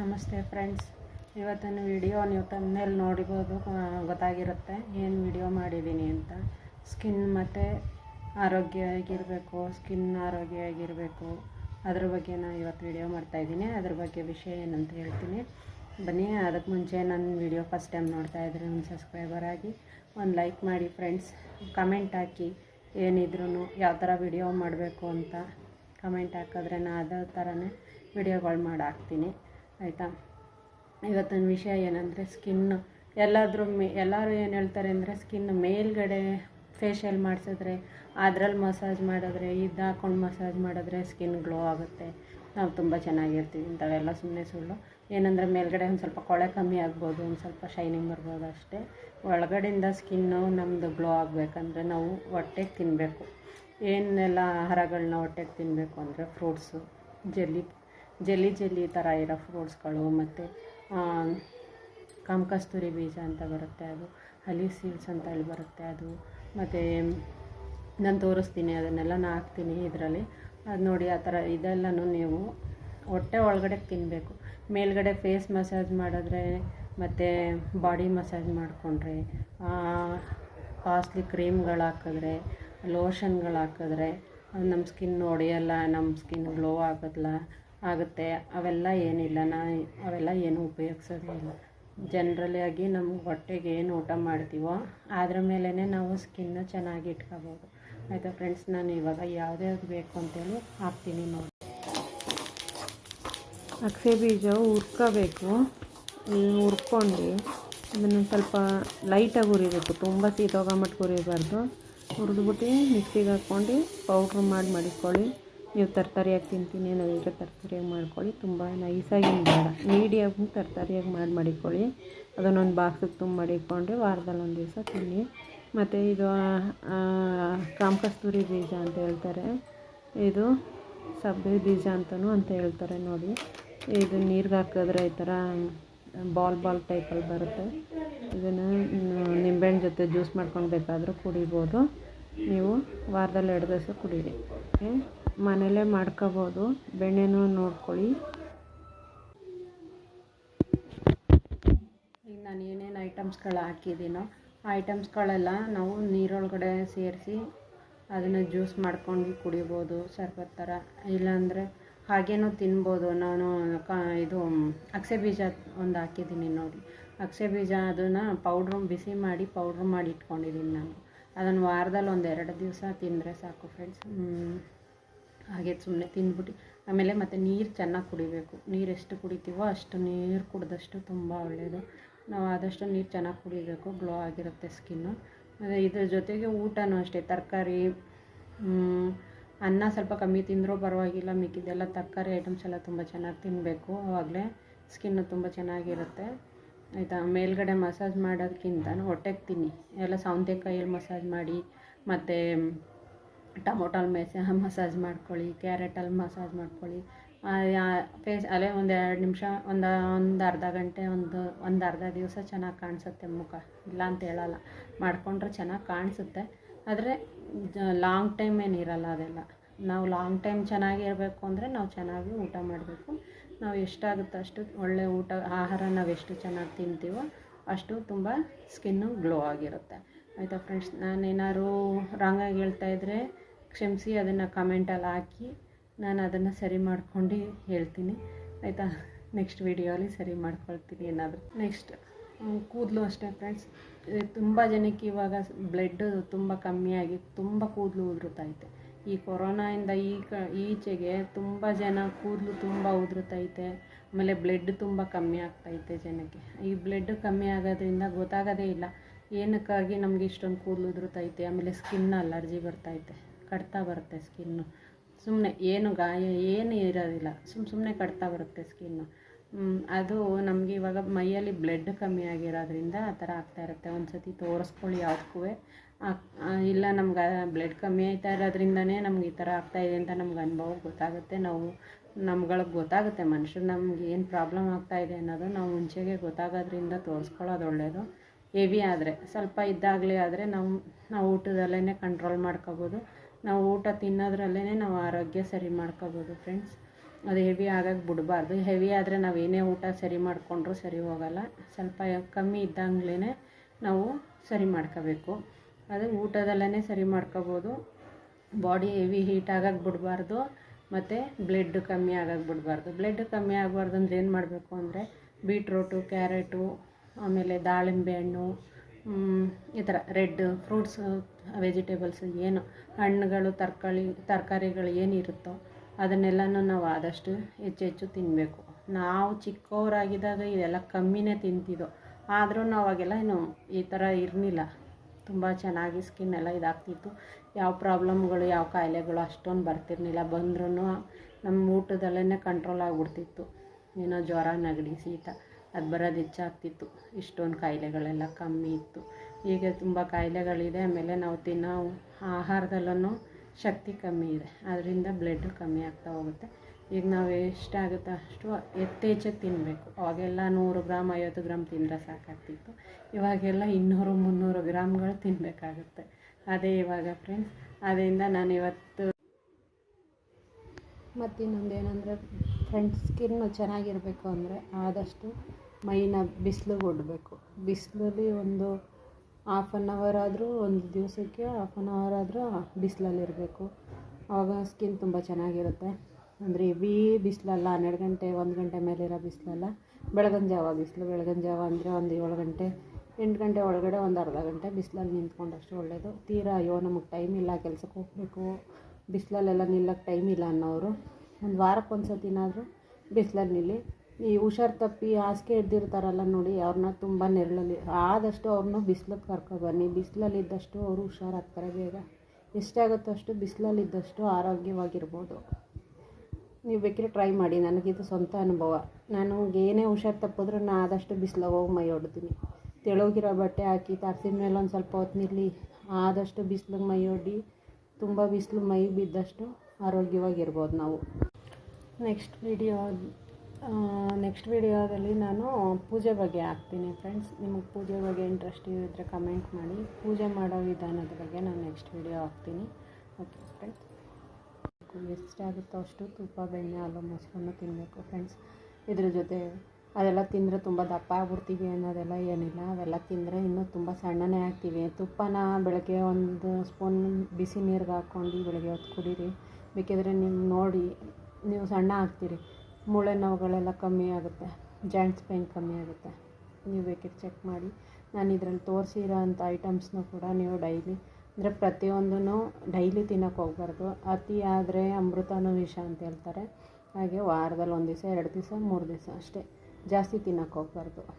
ನಮಸ್ತೆ ಫ್ರೆಂಡ್ಸ್. ಇವತ್ತಿನ ವಿಡಿಯೋ ನೀವು ತಮ್ಮನೇಲಿ ನೋಡಿಬೋದು ಗೊತ್ತಾಗಿರುತ್ತೆ. ಏನು ವಿಡಿಯೋ ಮಾಡಿದ್ದೀನಿ ಅಂತ. ಸ್ಕಿನ್ ಮತ್ತು ಆರೋಗ್ಯ ಆಗಿರಬೇಕು ಸ್ಕಿನ್ ಆರೋಗ್ಯ ಆಗಿರಬೇಕು ಅದ್ರ ಬಗ್ಗೆ ನಾನು ಇವತ್ತು ವಿಡಿಯೋ ಮಾಡ್ತಾಯಿದ್ದೀನಿ ಅದ್ರ ಬಗ್ಗೆ ವಿಷಯ ಏನಂತ ಹೇಳ್ತೀನಿ. ಬನ್ನಿ ಅದಕ್ಕೆ ಮುಂಚೆ ನನ್ನ ವಿಡಿಯೋ ಫಸ್ಟ್ ಟೈಮ್ ನೋಡ್ತಾ ಇದ್ರೆ ಒಂದು ಸಬ್ಸ್ಕ್ರೈಬರ್ ಆಗಿ, ಒಂದು ಲೈಕ್ ಮಾಡಿ ಫ್ರೆಂಡ್ಸ್ ಕಮೆಂಟ್ ಹಾಕಿ ಏನಿದ್ರು ಯಾವ ಥರ ವಿಡಿಯೋ ಮಾಡಬೇಕು ಅಂತ ಕಮೆಂಟ್ ಹಾಕಿದ್ರೆ ನಾನು ಅದೇ ಥರನೇ ವಿಡಿಯೋಗಳು ಮಾಡಿ ಹಾಕ್ತೀನಿ ಆಯಿತಾ? ಇವತ್ತಿನ ವಿಷಯ ಏನಂದರೆ ಸ್ಕಿನ್ನು ಎಲ್ಲಾದರೂ ಮೇ ಎಲ್ಲರೂ ಏನು ಹೇಳ್ತಾರೆ ಅಂದರೆ ಸ್ಕಿನ್ ಮೇಲ್ಗಡೆ ಫೇಶಿಯಲ್ ಮಾಡಿಸಿದ್ರೆ ಅದರಲ್ಲಿ ಮಸಾಜ್ ಮಾಡಿದ್ರೆ, ಇದು ಹಾಕೊಂಡು ಮಸಾಜ್ ಮಾಡಿದ್ರೆ ಸ್ಕಿನ್ ಗ್ಲೋ ಆಗುತ್ತೆ. ನಾವು ತುಂಬ ಚೆನ್ನಾಗಿರ್ತೀವಿ. ಇಂಥವೆಲ್ಲ ಸುಮ್ಮನೆ ಸುಳ್ಳು. ಏನಂದರೆ ಮೇಲ್ಗಡೆ ಒಂದು ಸ್ವಲ್ಪ ಕೊಳೆ ಕಮ್ಮಿ ಆಗ್ಬೋದು, ಒಂದು ಸ್ವಲ್ಪ ಶೈನಿಂಗ್ ಬರ್ಬೋದು ಅಷ್ಟೇ. ಒಳಗಡೆಯಿಂದ ಸ್ಕಿನ್ನು ನಮ್ಮದು ಗ್ಲೋ ಆಗಬೇಕಂದ್ರೆ ನಾವು ಹೊಟ್ಟೆಗೆ ತಿನ್ನಬೇಕು ಏನೆಲ್ಲ ಆಹಾರಗಳನ್ನ ಹೊಟ್ಟೆಗೆ ತಿನ್ನಬೇಕು ಅಂದರೆ ಫ್ರೂಟ್ಸು ಜೆಲ್ಲಿ ಜೆಲ್ಲಿ ಜೆಲ್ಲಿ ಥರ ಇರೋ ಫ್ರೂಟ್ಸ್ಗಳು ಮತ್ತು ಕಾಮಕಸ್ತೂರಿ ಬೀಜ ಅಂತ ಬರುತ್ತೆ ಅದು, ಹಲಿ ಸೀಡ್ಸ್ ಅಂತ ಹೇಳಿ ಬರುತ್ತೆ ಅದು, ಮತ್ತು ನಾನು ತೋರಿಸ್ತೀನಿ, ಅದನ್ನೆಲ್ಲ ನಾನು ಹಾಕ್ತೀನಿ ಇದರಲ್ಲಿ. ಅದು ನೋಡಿ ಆ ಥರ ಇದೆಲ್ಲನೂ ನೀವು ಹೊಟ್ಟೆ ಒಳಗಡೆ ತಿನ್ನಬೇಕು ಮೇಲ್ಗಡೆ ಫೇಸ್ ಮಸಾಜ್ ಮಾಡಿದ್ರೆ ಮತ್ತು ಬಾಡಿ ಮಸಾಜ್ ಮಾಡಿಕೊಂಡ್ರೆ ಕಾಸ್ಟ್ಲಿ ಕ್ರೀಮ್ಗಳು ಹಾಕಿದ್ರೆ, ಲೋಷನ್ಗಳು ಹಾಕಿದ್ರೆ ನಮ್ಮ ಸ್ಕಿನ್ ಒಡೆಯಲ್ಲ ನಮ್ಮ ಸ್ಕಿನ್ ಗ್ಲೋ ಆಗೋದಿಲ್ಲ ಆಗುತ್ತೆ. ಅವೆಲ್ಲ ಏನಿಲ್ಲ. ನಾ ಅವೆಲ್ಲ ಏನು ಉಪಯೋಗಿಸೋದೇ ಇಲ್ಲ. ಜನ್ರಲಿ ಆಗಿ ನಮ್ಮ ಹೊಟ್ಟೆಗೆ ಏನು ಊಟ ಮಾಡ್ತೀವೋ ಅದ್ರ ಮೇಲೇ ನಾವು ಸ್ಕಿನ್ನ ಚೆನ್ನಾಗಿ ಇಟ್ಕೋಬೋದು. ಆಯಿತಾ ಫ್ರೆಂಡ್ಸ್ ನಾನು ಇವಾಗ ಯಾವ್ದ್ಯಾವ್ದು ಬೇಕು ಅಂತೇಳಿ ಹಾಕ್ತೀನಿ ನೋಡಿ. ಅಕ್ಷೆ ಬೀಜ ಹುರ್ಕೋಬೇಕು. ಹುರ್ಕೊಂಡು ಅದನ್ನು ಸ್ವಲ್ಪ ಲೈಟಾಗಿ ಹುರಿಬೇಕು. ತುಂಬ ಸೀದೋಗೋ ಮಟ್ಟ ಹುರಿಬಾರ್ದು. ಹುರಿದ್ಬಿಟ್ಟು ಮಿಕ್ಸಿಗೆ ಹಾಕ್ಕೊಂಡು ಪೌಡ್ರ್ ಮಾಡಿ ಮಡಿಕೊಳ್ಳಿ ನೀವು ತರಕಾರಿಯಾಗಿ ತಿಂತೀನಿ ಅನ್ನೋದಿದ್ರೆ ತರಕಾರಿಯಾಗಿ ಮಾಡ್ಕೊಳ್ಳಿ. ತುಂಬ ನೈಸಾಗಿ ಬೇಡ ಮೀಡಿಯಮ್ ತರಕಾರಿಯಾಗಿ ಮಾಡಿ ಮಾಡಿಕೊಳ್ಳಿ. ಅದನ್ನೊಂದು ಬಾಕ್ಸಿಗೆ ತುಂಬ ಮಡಿಕೊಂಡ್ರೆ ವಾರದಲ್ಲಿ ಒಂದು ದಿವಸ ತಿನ್ನಿ. ಮತ್ತು ಇದು ಕಾಮಕಸ್ತೂರಿ ಬೀಜ ಅಂತ ಹೇಳ್ತಾರೆ. ಇದು ಸಬ್ಬೆ ಬೀಜ ಅಂತಲೂ ಅಂತ ಹೇಳ್ತಾರೆ ನೋಡಿ. ಇದು ನೀರಿಗೆ ಹಾಕಿದ್ರೆ ಈ ಥರ ಬಾಲ್ ಬಾಲ್ ಟೈಪಲ್ಲಿ ಬರುತ್ತೆ. ಇದನ್ನು ನಿಂಬೆಹಣ್ಣು ಜೊತೆ ಜ್ಯೂಸ್ ಮಾಡ್ಕೊಂಡು ಬೇಕಾದರೂ ಕುಡಿಬೋದು. ನೀವು ವಾರದಲ್ಲಿ ಎರಡು ದಿವಸ ಕುಡೀರಿ. ಮನೇಲೇ ಮಾಡ್ಕೋಬೋದು. ಬೆಣ್ಣೆನೂ ನೋಡ್ಕೊಳ್ಳಿ. ಈಗ ನಾನು ಏನೇನು ಐಟಮ್ಸ್ಗಳು ಹಾಕಿದ್ದೀನೋ, ಆ ಐಟಮ್ಸ್ಗಳೆಲ್ಲ ನಾವು ನೀರೊಳಗಡೆ ಸೇರಿಸಿ ಅದನ್ನು ಜ್ಯೂಸ್ ಮಾಡ್ಕೊಂಡು ಕುಡಿಬೋದು, ಶರ್ಬತ್ ಥರ. ಇಲ್ಲಾಂದರೆ ಹಾಗೇನೂ ತಿನ್ಬೋದು. ನಾನು ಕ, ಇದು ಅಗಸೆ ಬೀಜ ಒಂದು ಹಾಕಿದ್ದೀನಿ ನೋಡಿ ಅಗಸೆ ಬೀಜ ಅದನ್ನು ಪೌಡ್ರು ಬಿಸಿ ಮಾಡಿ ಪೌಡ್ರು ಮಾಡಿ ಇಟ್ಕೊಂಡಿದ್ದೀನಿ ನಾನು. ಅದನ್ನು ವಾರದಲ್ಲಿ ಒಂದು ಎರಡು ದಿವಸ ತಿಂದರೆ ಸಾಕು ಫ್ರೆಂಡ್ಸ್ ಹಾಗೆ ಸುಮ್ಮನೆ ತಿಂದ್ಬಿಟ್ಟು ಆಮೇಲೆ ಮತ್ತು ನೀರು ಚೆನ್ನಾಗಿ ಕುಡಿಬೇಕು. ನೀರು ಎಷ್ಟು ಕುಡಿತೀವೋ ಅಷ್ಟು ನೀರು ಕುಡಿದಷ್ಟು ತುಂಬ ಒಳ್ಳೆಯದು ನಾವು ಆದಷ್ಟು ನೀರು ಚೆನ್ನಾಗಿ ಕುಡಿಬೇಕು ಗ್ಲೋ ಆಗಿರುತ್ತೆ ಸ್ಕಿನ್ನು ಮತ್ತು ಇದ್ರ ಜೊತೆಗೆ ಊಟನೂ ಅಷ್ಟೇ ತರಕಾರಿ ಅನ್ನ ಸ್ವಲ್ಪ ಕಮ್ಮಿ ತಿಂದರೂ ಪರವಾಗಿಲ್ಲ ಮಿಕ್ಕಿದ್ದೆಲ್ಲ ತರಕಾರಿ ಐಟಮ್ಸ್ ಎಲ್ಲ ತುಂಬ ಚೆನ್ನಾಗಿ ತಿನ್ನಬೇಕು ಆವಾಗಲೇ ಸ್ಕಿನ್ನು ತುಂಬ ಚೆನ್ನಾಗಿರುತ್ತೆ. ಆಯಿತಾ? ಮೇಲ್ಗಡೆ ಮಸಾಜ್ ಮಾಡೋದಕ್ಕಿಂತ ಹೊಟ್ಟೆಗೆ ತಿನ್ನಿ ಎಲ್ಲ ಸೌಂದೆಕಾಯಲ್ಲಿ ಮಸಾಜ್ ಮಾಡಿ, ಮತ್ತು ಟೊಮೊಟೊಲ್ ಮೆಸ ಮಸಾಜ್ ಮಾಡ್ಕೊಳ್ಳಿ ಕ್ಯಾರೆಟಲ್ಲಿ ಮಸಾಜ್ ಮಾಡ್ಕೊಳ್ಳಿ. ಫೇಸ್ ಅಲ್ಲೇ ಒಂದು ಎರಡು ನಿಮಿಷ, ಒಂದು ಒಂದು ಅರ್ಧ ಗಂಟೆ, ಒಂದು ಒಂದು ಅರ್ಧ ದಿವಸ ಚೆನ್ನಾಗಿ ಕಾಣಿಸುತ್ತೆ ಮುಖ. ಇಲ್ಲ ಅಂತ ಹೇಳಲ್ಲ. ಮಾಡಿಕೊಂಡ್ರೆ ಚೆನ್ನಾಗಿ ಕಾಣಿಸುತ್ತೆ. ಆದರೆ ಲಾಂಗ್ ಟೈಮ್ ಏನಿರಲ್ಲ ಅದೆಲ್ಲ. ನಾವು ಲಾಂಗ್ ಟೈಮ್ ಚೆನ್ನಾಗಿರಬೇಕು ಅಂದರೆ ನಾವು ಚೆನ್ನಾಗಿ ಊಟ ಮಾಡಬೇಕು. ನಾವು ಎಷ್ಟಾಗುತ್ತೋ ಅಷ್ಟು ಒಳ್ಳೆ ಊಟ, ಆಹಾರ ನಾವು ಎಷ್ಟು ಚೆನ್ನಾಗಿ ತಿಂತೀವೋ ಅಷ್ಟು ತುಂಬ ಸ್ಕಿನ್ನು ಗ್ಲೋ ಆಗಿರುತ್ತೆ. ಆಯಿತಾ ಫ್ರೆಂಡ್ಸ್, ನಾನೇನಾದ್ರು ರಾಂಗಾಗಿ ಹೇಳ್ತಾ ಇದ್ದರೆ ಕ್ಷಮಿಸಿ, ಅದನ್ನು ಕಮೆಂಟಲ್ಲಿ ಹಾಕಿ, ನಾನು ಅದನ್ನು ಸರಿ ಮಾಡ್ಕೊಂಡು ಹೇಳ್ತೀನಿ. ಆಯಿತಾ? ನೆಕ್ಸ್ಟ್ ವೀಡಿಯೋಲಿ ಸರಿ ಮಾಡ್ಕೊಳ್ತೀನಿ ಏನಾದರೂ. ನೆಕ್ಸ್ಟ್ ಕೂದಲು ಅಷ್ಟೇ ಫ್ರೆಂಡ್ಸ್. ತುಂಬ ಜನಕ್ಕೆ ಇವಾಗ ಬ್ಲಡ್ ತುಂಬ ಕಮ್ಮಿಯಾಗಿ ತುಂಬ ಕೂದಲು ಉದುರುತ್ತೈತೆ ಈ ಕೊರೋನಾಯಿಂದ ಈ ಕ, ಈಚೆಗೆ ತುಂಬ ಜನ ಕೂದಲು ತುಂಬ ಉದುರ್ತೈತೆ, ಆಮೇಲೆ ಬ್ಲಡ್ ತುಂಬ ಕಮ್ಮಿ ಆಗ್ತೈತೆ ಜನಕ್ಕೆ. ಈ ಬ್ಲಡ್ ಕಮ್ಮಿ ಆಗೋದ್ರಿಂದ ಗೊತ್ತಾಗೋದೇ ಇಲ್ಲ, ಏನಕ್ಕಾಗಿ ನಮಗೆ ಇಷ್ಟೊಂದು ಕೂದಲು ಉದುರುತೈತೆ, ಆಮೇಲೆ ಸ್ಕಿನ್ ಅಲರ್ಜಿ ಬರ್ತೈತೆ, ಕಡ್ತಾ ಬರುತ್ತೆ ಸ್ಕಿನ್ನು ಸುಮ್ಮನೆ ಏನು ಗಾಯ, ಏನು ಇರೋದಿಲ್ಲ ಸುಮ್ಮ ಸುಮ್ಮನೆ ಕಡ್ತಾ ಬರುತ್ತೆ ಸ್ಕಿನ್ನು ಅದು ನಮಗೆ ಇವಾಗ ಮೈಯಲ್ಲಿ ಬ್ಲಡ್ ಕಮ್ಮಿ ಆಗಿರೋದ್ರಿಂದ ಆ ಥರ ಆಗ್ತಾ ಇರುತ್ತೆ. ಒಂದು ಸತಿ ತೋರಿಸ್ಕೊಳ್ಳಿ ಯಾವುದಕ್ಕೂ ಇಲ್ಲ ನಮ್ಗೆ ಬ್ಲಡ್ ಕಮ್ಮಿ ಆಯ್ತಾ ಇರೋದ್ರಿಂದನೇ ನಮ್ಗೆ ಈ ಥರ ಆಗ್ತಾಯಿದೆ ಅಂತ ನಮ್ಗೆ ಅನುಭವ ಗೊತ್ತಾಗುತ್ತೆ. ನಾವು, ನಮ್ಗಳಿಗೆ ಗೊತ್ತಾಗುತ್ತೆ ಮನುಷ್ಯರು ನಮ್ಗೆ ಏನು ಪ್ರಾಬ್ಲಮ್ ಆಗ್ತಾಯಿದೆ ಅನ್ನೋದು ನಾವು ಮುಂಚೆಗೆ ಗೊತ್ತಾಗೋದ್ರಿಂದ ತೋರಿಸ್ಕೊಳ್ಳೋದು ಒಳ್ಳೆಯದು ಹೆವಿ ಆದರೆ, ಸ್ವಲ್ಪ ಇದ್ದಾಗಲೇ ಆದರೆ ನಾವು ನಾವು ಊಟದಲ್ಲೇ ಕಂಟ್ರೋಲ್ ಮಾಡ್ಕೋಬೋದು. ನಾವು ಊಟ ತಿನ್ನೋದ್ರಲ್ಲೇ ನಾವು ಆರೋಗ್ಯ ಸರಿ ಮಾಡ್ಕೋಬೋದು ಫ್ರೆಂಡ್ಸ್ ಅದು ಹೆವಿ ಆಗಕ್ಕೆ ಬಿಡಬಾರ್ದು. ಹೆವಿ ಆದರೆ ನಾವು ಏನೇ ಊಟ ಸರಿ ಮಾಡಿಕೊಂಡ್ರೂ ಸರಿ ಹೋಗಲ್ಲ. ಸ್ವಲ್ಪ ಕಮ್ಮಿ ಇದ್ದಂಗ್ಲೇ ನಾವು ಸರಿ ಮಾಡ್ಕೋಬೇಕು. ಅದು ಊಟದಲ್ಲೇ ಸರಿ ಮಾಡ್ಕೋಬೋದು. ಬಾಡಿ ಹೆವಿ ಹೀಟ್ ಆಗಕ್ಕೆ ಬಿಡಬಾರ್ದು. ಮತ್ತು ಬ್ಲಡ್ ಕಮ್ಮಿ ಆಗಕ್ಕೆ ಬಿಡಬಾರ್ದು. ಬ್ಲಡ್ ಕಮ್ಮಿ ಆಗಬಾರ್ದು ಅಂದರೆ ಏನು ಮಾಡಬೇಕು ಅಂದರೆ ಬೀಟ್ರೋಟು, ಕ್ಯಾರೆಟು, ಆಮೇಲೆ ದಾಳಿಂಬೆ ಹಣ್ಣು ಈ ಥರ ರೆಡ್ ಫ್ರೂಟ್ಸು, ವೆಜಿಟೇಬಲ್ಸ್, ಏನು ಹಣ್ಣುಗಳು ತರಕಾರಿ ತರಕಾರಿಗಳು ಏನಿರುತ್ತೋ ಅದನ್ನೆಲ್ಲನೂ ನಾವು ಆದಷ್ಟು ಹೆಚ್ಚು ಹೆಚ್ಚು ತಿನ್ನಬೇಕು ನಾವು ಚಿಕ್ಕವರಾಗಿದ್ದಾಗ ಇದೆಲ್ಲ ಕಮ್ಮಿನೇ ತಿಂತಿದ್ದೋ ಆದರೂ ನಾವು ಅವಾಗೆಲ್ಲ ಏನು ಈ ಥರ ಇರಲಿಲ್ಲ. ತುಂಬ ಚೆನ್ನಾಗಿ ಸ್ಕಿನ್ ಎಲ್ಲ ಇದಾಗ್ತಿತ್ತು. ಯಾವ ಪ್ರಾಬ್ಲಮ್ಗಳು, ಯಾವ ಕಾಯಿಲೆಗಳು ಅಷ್ಟೊಂದು ಬರ್ತಿರ್ಲಿಲ್ಲ. ಬಂದ್ರೂ ನಮ್ಮ ಊಟದಲ್ಲೇ ಕಂಟ್ರೋಲ್ ಆಗಿಬಿಡ್ತಿತ್ತು. ಏನೋ ಜ್ವರ ನೆಗಡಿ ಶೀತ ಅದು ಬರೋದು ಹೆಚ್ಚಾಗ್ತಿತ್ತು. ಇಷ್ಟೊಂದು ಕಾಯಿಲೆಗಳೆಲ್ಲ ಕಮ್ಮಿ ಇತ್ತು. ಈಗ ತುಂಬ ಕಾಯಿಲೆಗಳಿದೆ. ಆಮೇಲೆ ನಾವು ತಿನ್ನೋ ಆಹಾರದಲ್ಲೂ ಶಕ್ತಿ ಕಮ್ಮಿ ಇದೆ. ಅದರಿಂದ ಬ್ಲಡ್ ಕಮ್ಮಿ ಆಗ್ತಾ ಹೋಗುತ್ತೆ. ಈಗ ನಾವು ಎಷ್ಟಾಗುತ್ತೋ ಅಷ್ಟು ಯಥೇಚ್ಛ ತಿನ್ನಬೇಕು ಅವಾಗೆಲ್ಲ ನೂರು ಗ್ರಾಮ್, ಐವತ್ತು ಗ್ರಾಮ್ ತಿಂದರೆ ಸಾಕಾಗ್ತಿತ್ತು. ಇವಾಗೆಲ್ಲ ಇನ್ನೂರು, ಮುನ್ನೂರು ಗ್ರಾಮ್ಗಳು ತಿನ್ನಬೇಕಾಗುತ್ತೆ ಅದೇ ಇವಾಗ ಫ್ರೆಂಡ್ಸ್ ಅದರಿಂದ ನಾನು ಇವತ್ತು ಮತ್ತು ಇನ್ನೊಂದು ಏನಂದರೆ ಫ್ರೆಂಡ್ಸ್ ಸ್ಕಿನ್ನು ಚೆನ್ನಾಗಿರಬೇಕು ಅಂದರೆ ಆದಷ್ಟು ಮೈನ ಬಿಸಿಲಿಗೆ ಕೊಡಬೇಕು. ಬಿಸಿಲಲ್ಲಿ ಒಂದು ಹಾಫ್ ಆನ್ ಅವರ್ ಆದರೂ ಒಂದು ದಿವಸಕ್ಕೆ ಹಾಫ್ ಆನ್ ಅವರ್ ಆದರೂ ಬಿಸಿಲಲ್ಲಿರಬೇಕು. ಆವಾಗ ಸ್ಕಿನ್ ತುಂಬ ಚೆನ್ನಾಗಿರುತ್ತೆ. ಅಂದರೆ ಹೆವಿ ಬಿಸಿಲಲ್ಲ, ಹನ್ನೆರಡು ಗಂಟೆ, ಒಂದು ಗಂಟೆ ಮೇಲಿರೋ ಬಿಸಿಲಲ್ಲ, ಬೆಳಗಿನ ಜಾವ ಬಿಸಿಲು, ಬೆಳಗಿನ ಜಾವ ಅಂದರೆ ಒಂದು ಏಳು ಗಂಟೆ, ಎಂಟು ಗಂಟೆ ಒಳಗಡೆ ಒಂದು ಅರ್ಧ ಗಂಟೆ ಬಿಸಿಲಲ್ಲಿ ನಿಂತ್ಕೊಂಡಷ್ಟು ಒಳ್ಳೆಯದು ತೀರಾ ಅಯ್ಯೋ ನಮಗೆ ಟೈಮ್ ಇಲ್ಲ, ಕೆಲಸಕ್ಕೆ ಹೋಗಬೇಕು, ಬಿಸಿಲಲ್ಲೆಲ್ಲ ನಿಲ್ಲಕ್ಕೆ ಟೈಮ್ ಇಲ್ಲ ಅನ್ನೋರು. ಒಂದು ವಾರಕ್ಕೆ ಒಂದು ಸತಿನಾದರೂ ಬಿಸಿಲಲ್ಲಿ ನಿಲ್ಲಿ ಈ ಹುಷಾರು ತಪ್ಪಿ ಹಾಸಿಗೆ ಎದ್ದಿರ್ತಾರಲ್ಲ ನೋಡಿ, ಅವ್ರನ್ನ ತುಂಬ ನೆರಳಲ್ಲಿ, ಆದಷ್ಟು ಅವ್ರನ್ನ ಬಿಸಿಲಿಗೆ ಕರ್ಕೊಬನ್ನಿ ಬಿಸಿಲಲ್ಲಿ ಇದ್ದಷ್ಟು ಅವರು ಹುಷಾರಾಗ್ತಾರೆ ಬೇಗ. ಎಷ್ಟಾಗುತ್ತೋ ಅಷ್ಟು ಬಿಸಿಲಲ್ಲಿದ್ದಷ್ಟು ಆರೋಗ್ಯವಾಗಿರ್ಬೋದು. ನೀವು ಬೇಕಿದ್ರೆ ಟ್ರೈ ಮಾಡಿ. ನನಗಿದು ಸ್ವಂತ ಅನುಭವ. ನಾನು ಏನೇ ಹುಷಾರು ತಪ್ಪಿದ್ರು ನಾನು ಆದಷ್ಟು ಬಿಸಿಲಾಗ ಹೋಗಿ ಮೈ ಹೊಡ್ತೀನಿ ತೆಳೋಗಿರೋ ಬಟ್ಟೆ ಹಾಕಿ, ತರ್ಸಿದ ಮೇಲೆ ಒಂದು ಸ್ವಲ್ಪ ಹೊತ್ತು ನಿಲ್ಲಿ, ಆದಷ್ಟು ಬಿಸಿಲಿಗೆ ಮೈ ಒಡ್ಡಿ, ತುಂಬ ಬಿಸಿಲು ಮೈ ಬಿದ್ದಷ್ಟು ಆರೋಗ್ಯವಾಗಿರ್ಬೋದು ನಾವು. ನೆಕ್ಸ್ಟ್ ವಿಡಿಯೋ ನೆಕ್ಸ್ಟ್ ವಿಡಿಯೋದಲ್ಲಿ ನಾನು ಪೂಜೆ ಬಗ್ಗೆ ಹಾಕ್ತೀನಿ ಫ್ರೆಂಡ್ಸ್ ನಿಮಗೆ ಪೂಜೆ ಬಗ್ಗೆ ಇಂಟ್ರೆಸ್ಟ್ ಇದ್ದರೆ ಕಮೆಂಟ್ ಮಾಡಿ. ಪೂಜೆ ಮಾಡೋ ವಿಧಾನದ ಬಗ್ಗೆ ನಾನು ನೆಕ್ಸ್ಟ್ ವಿಡಿಯೋ ಹಾಕ್ತೀನಿ. ಓಕೆ ಫ್ರೆಂಡ್ಸ್ ಎಷ್ಟಾಗುತ್ತೋ ಅಷ್ಟು ತುಪ್ಪ ಬೆಣ್ಣೆ, ಹಾಲು, ಮೊಸರನ್ನು ತಿನ್ನಬೇಕು ಫ್ರೆಂಡ್ಸ್ ಇದ್ರ ಜೊತೆ ಅದೆಲ್ಲ ತಿಂದರೆ ತುಂಬ ದಪ್ಪ ಆಗ್ಬಿಡ್ತೀವಿ ಅನ್ನೋದೆಲ್ಲ ಏನಿಲ್ಲ. ಅವೆಲ್ಲ ತಿಂದರೆ ಇನ್ನೂ ತುಂಬ ಸಣ್ಣನೇ ಆಗ್ತೀವಿ. ತುಪ್ಪನ ಬೆಳಗ್ಗೆ ಒಂದು ಸ್ಪೂನ್ ಬಿಸಿ ನೀರಿಗೆ ಹಾಕ್ಕೊಂಡು ಬೆಳಗ್ಗೆ ಹೊತ್ತು ಕುಡೀರಿ. ಬೇಕಿದ್ರೆ ನೀವು ನೋಡಿ, ನೀವು ಸಣ್ಣ ಆಗ್ತೀರಿ. ಮೂಳೆ ನೋವುಗಳೆಲ್ಲ ಕಮ್ಮಿ ಆಗುತ್ತೆ ಜಾಯಿಂಟ್ಸ್ ಪೇನ್ ಕಮ್ಮಿ ಆಗುತ್ತೆ. ನೀವು ಬೇಕಿದ್ರೆ ಚೆಕ್ ಮಾಡಿ. ನಾನು ಇದರಲ್ಲಿ ತೋರಿಸಿರೋ ಅಂಥ ಐಟಮ್ಸ್ನು ಕೂಡ ನೀವು ಡೈಲಿ ಅಂದರೆ ಪ್ರತಿಯೊಂದೂ ಡೈಲಿ ತಿನ್ನೋಕೆ ಹೋಗ್ಬಾರ್ದು. ಅತಿ ಆದರೆ ಅಮೃತನೂ ವಿಷ ಅಂತ ಹೇಳ್ತಾರೆ. ಹಾಗೆ ವಾರದಲ್ಲಿ ಒಂದು ದಿವಸ, ಎರಡು ದಿವಸ, ಮೂರು ದಿವಸ ಅಷ್ಟೇ. ಜಾಸ್ತಿ ತಿನ್ನೋಕೆ ಹೋಗ್ಬಾರ್ದು.